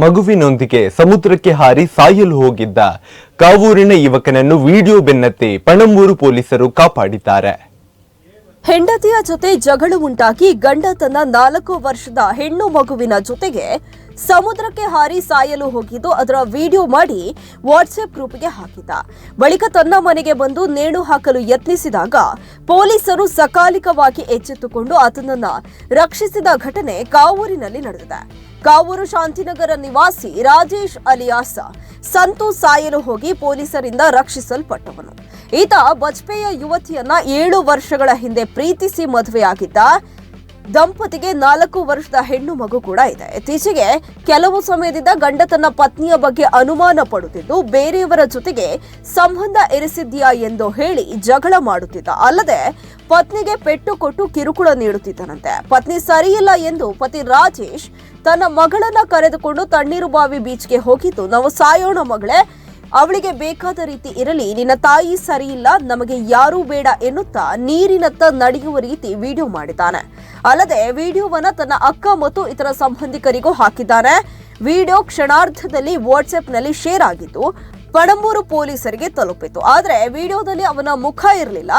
ಮಗುವಿನೊಂದಿಗೆ ಸಮುದ್ರಕ್ಕೆ ಹಾರಿ ಸಾಯಲು ಹೋಗಿದ್ದ ಕಾವೂರಿನ ಯುವಕನನ್ನು ವಿಡಿಯೋ ಬೆನ್ನತ್ತಿ ಪಣಂಬೂರು ಪೊಲೀಸರು ಕಾಪಾಡಿದ್ದಾರೆ. ಹೆಂಡತಿಯ ಜೊತೆ ಜಗಳ ಉಂಟಾಗಿ ಗಂಡ ತನ್ನ ನಾಲ್ಕು ವರ್ಷದ ಹೆಣ್ಣು ಮಗುವಿನ ಜೊತೆಗೆ ಸಮುದ್ರಕ್ಕೆ ಹಾರಿ ಸಾಯಲು ಹೋಗಿದ್ದು, ಅದರ ವಿಡಿಯೋ ಮಾಡಿ ವಾಟ್ಸ್ಆಪ್ ಗ್ರೂಪ್ಗೆ ಹಾಕಿದ್ದ. ಬಳಿಕ ತನ್ನ ಮನೆಗೆ ಬಂದು ನೇಣು ಹಾಕಲು ಯತ್ನಿಸಿದಾಗ ಪೊಲೀಸರು ಸಕಾಲಿಕವಾಗಿ ಎಚ್ಚೆತ್ತುಕೊಂಡು ಆತನನ್ನ ರಕ್ಷಿಸಿದ ಘಟನೆ ಕಾವೂರಿನಲ್ಲಿ ನಡೆದಿದೆ. ಕಾವೂರು ಶಾಂತಿನಗರ ನಿವಾಸಿ ರಾಜೇಶ್ ಅಲಿಯಾಸ್ ಸಂತು ಸಾಯಲು ಹೋಗಿ ಪೊಲೀಸರಿಂದ ರಕ್ಷಿಸಲ್ಪಟ್ಟವನು. ಈತ ಬಜ್ಪೇಯ ಯುವತಿಯನ್ನ ಏಳು ವರ್ಷಗಳ ಹಿಂದೆ ಪ್ರೀತಿಸಿ ಮದುವೆಯಾಗಿದ್ದ ದಂಪತಿಗೆ ನಾಲ್ಕು ವರ್ಷದ ಹೆಣ್ಣು ಮಗು ಕೂಡ ಇದೆ. ಇತ್ತೀಚೆಗೆ ಕೆಲವು ಸಮಯದಿಂದ ಗಂಡ ತನ್ನ ಪತ್ನಿಯ ಬಗ್ಗೆ ಅನುಮಾನ ಪಡುತ್ತಿದ್ದು, ಬೇರೆಯವರ ಜೊತೆಗೆ ಸಂಬಂಧ ಇರಿಸಿದ್ಯಾ ಎಂದು ಹೇಳಿ ಜಗಳ ಮಾಡುತ್ತಿದ್ದ. ಅಲ್ಲದೆ, ಪತ್ನಿಗೆ ಪೆಟ್ಟು ಕೊಟ್ಟು ಕಿರುಕುಳ ನೀಡುತ್ತಿದ್ದನಂತೆ. ಪತ್ನಿ ಸರಿಯಿಲ್ಲ ಎಂದು ಪತಿ ರಾಜೇಶ್ ತನ್ನ ಮಗಳನ್ನ ಕರೆದುಕೊಂಡು ತಣ್ಣೀರುಬಾವಿ ಬೀಚ್ಗೆ ಹೋಗಿದ್ದು, ನಾವು ಸಾಯೋಣ ಮಗಳೇ ಅವಳಿಗೆ ಬೇಕಾದ ರೀತಿ ಇರಲಿ, ನಿನ್ನ ತಾಯಿ ಸರಿಯಿಲ್ಲ, ನಮಗೆ ಯಾರೂ ಬೇಡ ಎನ್ನುತ್ತಾ ನೀರಿನತ್ತ ನಡೆಯುವ ರೀತಿ ವಿಡಿಯೋ ಮಾಡಿದ್ದಾನೆ. ಅಲ್ಲದೆ ವಿಡಿಯೋವನ್ನ ತನ್ನ ಅಕ್ಕ ಮತ್ತು ಇತರ ಸಂಬಂಧಿಕರಿಗೂ ಹಾಕಿದ್ದಾನೆ. ವಿಡಿಯೋ ಕ್ಷಣಾರ್ಧದಲ್ಲಿ ವಾಟ್ಸ್ಆ್ಯಪ್ನಲ್ಲಿ ಶೇರ್ ಆಗಿದ್ದು ಪಣಂಬೂರು ಪೊಲೀಸರಿಗೆ ತಲುಪಿತು. ಆದರೆ ವಿಡಿಯೋದಲ್ಲಿ ಅವನ ಮುಖ ಇರಲಿಲ್ಲ.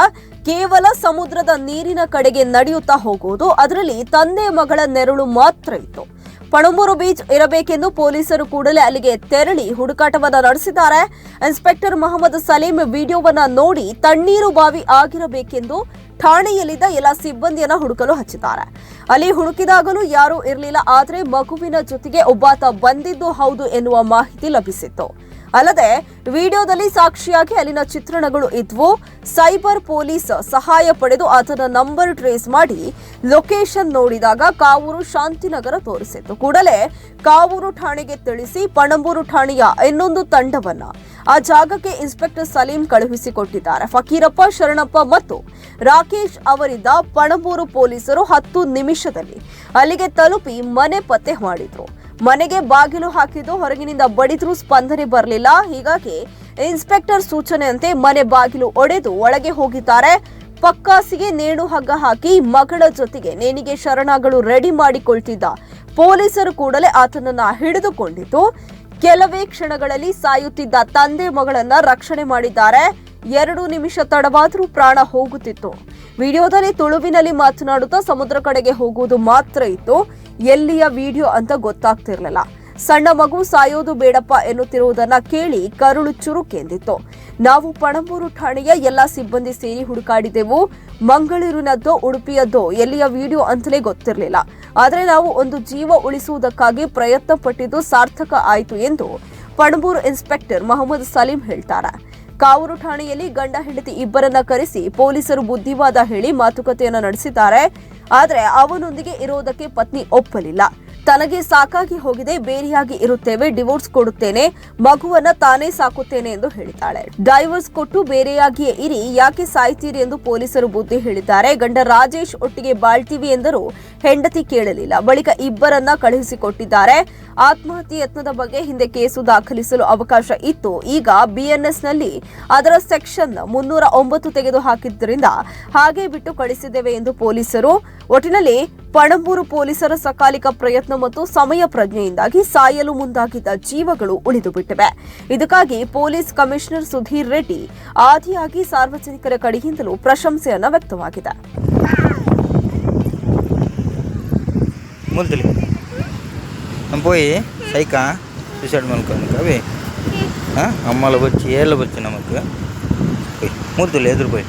ಕೇವಲ ಸಮುದ್ರದ ನೀರಿನ ಕಡೆಗೆ ನಡೆಯುತ್ತಾ ಹೋಗುವುದು, ಅದರಲ್ಲಿ ತಂದೆ ಮಗಳ ನೆರಳು ಮಾತ್ರ ಇತ್ತು. ಪಣಂಬೂರು ಬೀಚ್ ಇರಬೇಕೆಂದು ಪೊಲೀಸರು ಕೂಡಲೇ ಅಲ್ಲಿಗೆ ತೆರಳಿ ಹುಡುಕಾಟವನ್ನು ನಡೆಸಿದ್ದಾರೆ. ಇನ್ಸ್ಪೆಕ್ಟರ್ ಮೊಹಮ್ಮದ್ ಸಲೀಂ ವಿಡಿಯೋವನ್ನ ನೋಡಿ ತಣ್ಣೀರು ಬಾವಿ ಆಗಿರಬೇಕೆಂದು ಠಾಣೆಯಲ್ಲಿದ್ದ ಎಲ್ಲ ಸಿಬ್ಬಂದಿಯನ್ನ ಹುಡುಕಲು ಹಚ್ಚಿದ್ದಾರೆ. ಅಲ್ಲಿ ಹುಡುಕಿದಾಗಲೂ ಯಾರೂ ಇರಲಿಲ್ಲ, ಆದರೆ ಮಗುವಿನ ಜೊತೆಗೆ ಒಬ್ಬಾತ ಬಂದಿದ್ದು ಹೌದು ಎನ್ನುವ ಮಾಹಿತಿ ಲಭಿಸಿತ್ತು. ಅಲ್ಲದೆ ವಿಡಿಯೋದಲ್ಲಿ ಸಾಕ್ಷಿಯಾಗಿ ಅಲ್ಲಿನ ಚಿತ್ರಣಗಳು ಇದ್ವು. ಸೈಬರ್ ಪೊಲೀಸ್ ಸಹಾಯ ಪಡೆದು ಆತನ ನಂಬರ್ ಟ್ರೇಸ್ ಮಾಡಿ ಲೊಕೇಶನ್ ನೋಡಿದಾಗ ಕಾವೂರು ಶಾಂತಿನಗರ ತೋರಿಸಿತ್ತು. ಕೂಡಲೇ ಕಾವೂರು ಠಾಣೆಗೆ ತಿಳಿಸಿ ಪಣಂಬೂರು ಠಾಣೆಯ ಇನ್ನೊಂದು ತಂಡವನ್ನ ಆ ಜಾಗಕ್ಕೆ ಇನ್ಸ್ಪೆಕ್ಟರ್ ಸಲೀಂ ಕಳುಹಿಸಿಕೊಟ್ಟಿದ್ದಾರೆ. ಫಕೀರಪ್ಪ, ಶರಣಪ್ಪ ಮತ್ತು ರಾಕೇಶ್ ಅವರಿದ್ದ ಪಣಂಬೂರು ಪೊಲೀಸರು ಹತ್ತು ನಿಮಿಷದಲ್ಲಿ ಅಲ್ಲಿಗೆ ತಲುಪಿ ಮನೆ ಪತ್ತೆ ಮಾಡಿದ್ರು. ಮನೆಗೆ ಬಾಗಿಲು ಹಾಕಿದ್ದು ಹೊರಗಿನಿಂದ ಬಡಿದ್ರೂ ಸ್ಪಂದನೆ ಬರಲಿಲ್ಲ. ಹೀಗಾಗಿ ಇನ್ಸ್ಪೆಕ್ಟರ್ ಸೂಚನೆಯಂತೆ ಮನೆ ಬಾಗಿಲು ಒಡೆದು ಒಳಗೆ ಹೋಗಿದ್ದಾರೆ. ಪಕ್ಕಾಸಿಗೆ ನೇಣು ಹಗ್ಗ ಹಾಕಿ ಮಗಳ ಜೊತೆಗೆ ನೇಣಿಗೆ ಶರಣಗಳು ರೆಡಿ ಮಾಡಿಕೊಳ್ತಿದ್ದ ಪೊಲೀಸರು ಕೂಡಲೇ ಆತನನ್ನ ಹಿಡಿದುಕೊಂಡಿದ್ದು. ಕೆಲವೇ ಕ್ಷಣಗಳಲ್ಲಿ ಸಾಯುತ್ತಿದ್ದ ತಂದೆ ಮಗಳನ್ನ ರಕ್ಷಣೆ ಮಾಡಿದ್ದಾರೆ. ಎರಡು ನಿಮಿಷ ತಡವಾದರೂ ಪ್ರಾಣ ಹೋಗುತ್ತಿತ್ತು. ವಿಡಿಯೋದಲ್ಲಿ ತುಳುವಿನಲ್ಲಿ ಮಾತನಾಡುತ್ತಾ ಸಮುದ್ರ ಕಡೆಗೆ ಹೋಗುವುದು ಮಾತ್ರ ಇತ್ತು. ಎಲ್ಲಿಯ ವಿಡಿಯೋ ಅಂತ ಗೊತ್ತಾಗ್ತಿರ್ಲಿಲ್ಲ. ಸಣ್ಣ ಮಗು ಸಾಯೋದು ಬೇಡಪ್ಪ ಎನ್ನುತ್ತಿರುವುದನ್ನ ಕೇಳಿ ಕರುಳು ಚುರುಕೆಂದಿತ್ತು ನಾವು ಪಣಂಬೂರು ಠಾಣೆಯ ಎಲ್ಲ ಸಿಬ್ಬಂದಿ ಸೇರಿ ಹುಡುಕಾಡಿದೆವು. ಮಂಗಳೂರಿನದ್ದೋ, ಉಡುಪಿಯದ್ದೋ ಎಲ್ಲಿಯ ವಿಡಿಯೋ ಅಂತಲೇ ಗೊತ್ತಿರಲಿಲ್ಲ. ಆದರೆ ನಾವು ಒಂದು ಜೀವ ಉಳಿಸುವುದಕ್ಕಾಗಿ ಪ್ರಯತ್ನ ಪಟ್ಟಿದ್ದು ಸಾರ್ಥಕ ಆಯಿತು ಎಂದು ಪಣಂಬೂರು ಇನ್ಸ್ಪೆಕ್ಟರ್ ಮೊಹಮ್ಮದ್ ಸಲೀಂ ಹೇಳ್ತಾರೆ. ಕಾವೂರು ಠಾಣೆಯಲ್ಲಿ ಗಂಡ ಹೆಂಡತಿ ಇಬ್ಬರನ್ನ ಕರೆಸಿ ಪೊಲೀಸರು ಬುದ್ಧಿವಾದ ಹೇಳಿ ಮಾತುಕತೆಯನ್ನು ನಡೆಸಿದ್ದಾರೆ. ಆದರೆ ಅವನೊಂದಿಗೆ ಇರೋದಕ್ಕೆ ಪತ್ನಿ ಒಪ್ಪಲಿಲ್ಲ. ತನಗೆ ಸಾಕಾಗಿ ಹೋಗಿದೆ, ಬೇರೆಯಾಗಿ ಇರುತ್ತೇವೆ, ಡಿವೋರ್ಸ್ ಕೊಡುತ್ತೇನೆ, ಮಗುವನ್ನ ತಾನೇ ಸಾಕುತ್ತೇನೆ ಎಂದು ಹೇಳಿದ್ದಾಳೆ. ಡೈವರ್ಸ್ ಕೊಟ್ಟು ಬೇರೆಯಾಗಿಯೇ ಇರಿ, ಯಾಕೆ ಸಾಯ್ತೀರಿ ಎಂದು ಪೊಲೀಸರು ಬುದ್ಧಿ ಹೇಳಿದ್ದಾರೆ. ಗಂಡ ರಾಜೇಶ್ ಒಟ್ಟಿಗೆ ಬಾಳ್ತೀವಿ ಎಂದರು ಹೆಂಡತಿ ಕೇಳಲಿಲ್ಲ. ಬಳಿಕ ಇಬ್ಬರನ್ನ ಕಳುಹಿಸಿಕೊಟ್ಟಿದ್ದಾರೆ. ಆತ್ಮಹತ್ಯೆ ಯತ್ನದ ಬಗ್ಗೆ ಹಿಂದೆ ಕೇಸು ದಾಖಲಿಸಲು ಅವಕಾಶ ಇತ್ತು. ಈಗ ಬಿಎನ್ಎಸ್ನಲ್ಲಿ ಅದರ ಸೆಕ್ಷನ್ ಮುನ್ನೂರ ಒಂಬತ್ತು ತೆಗೆದು ಹಾಕಿದ್ದರಿಂದ ಹಾಗೆ ಬಿಟ್ಟು ಕಳಿಸಿದ್ದೇವೆ ಎಂದು ಪೊಲೀಸರು. ಒಟ್ಟಿನಲ್ಲಿ ಪಣಂಬೂರು ಪೊಲೀಸರ ಸಕಾಲಿಕ ಪ್ರಯತ್ನ ಮತ್ತು ಸಮಯ ಪ್ರಜ್ಞೆಯಿಂದಾಗಿ ಸಾಯಲು ಮುಂದಾಗಿದ್ದ ಜೀವಗಳು ಉಳಿದು ಬಿಟ್ಟಿವೆ ಇದಕ್ಕಾಗಿ ಪೊಲೀಸ್ ಕಮಿಷನರ್ ಸುಧೀರ್ ರೆಡ್ಡಿ ಆದಿಯಾಗಿ ಸಾರ್ವಜನಿಕರ ಕಡೆಯಿಂದಲೂ ಪ್ರಶಂಸೆಯನ್ನ ವ್ಯಕ್ತವಾಗಿದೆ మూలుతులి మనం పోయి సైకా సూసైడ్ మనుకోనుక అవి అమ్మలో వచ్చి ఏళ్ళ వచ్చి నమ్మకు పోయి మూలుతులి ఎదురు పోయి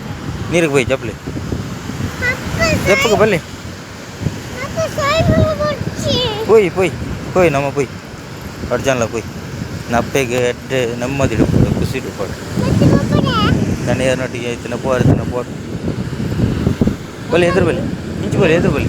నీరుకు పోయి చెప్పలే చెప్పక బల్లి போய் போய் போய் நம்ம போய் அடிச்சான்ல போய் ನಪ್ಪೆಗೆ ಅಡ್ಡೆ ನಮ್ಮದಿಡು ಕುಸಿಡು ಖುಷಿ ಇಡ್ಬೋದು ತಣ್ಣೀರ್ನೊಟ್ಟಿಗೆ ಆಯ್ತು ನಪ್ಪು ಅರ್ತಿನ ಪೋಟ್ ಬಲೆ ಎದುರು ಬಲೆ ಇಂಚು ಬಲೆ ಎದುರು ಬಲೆ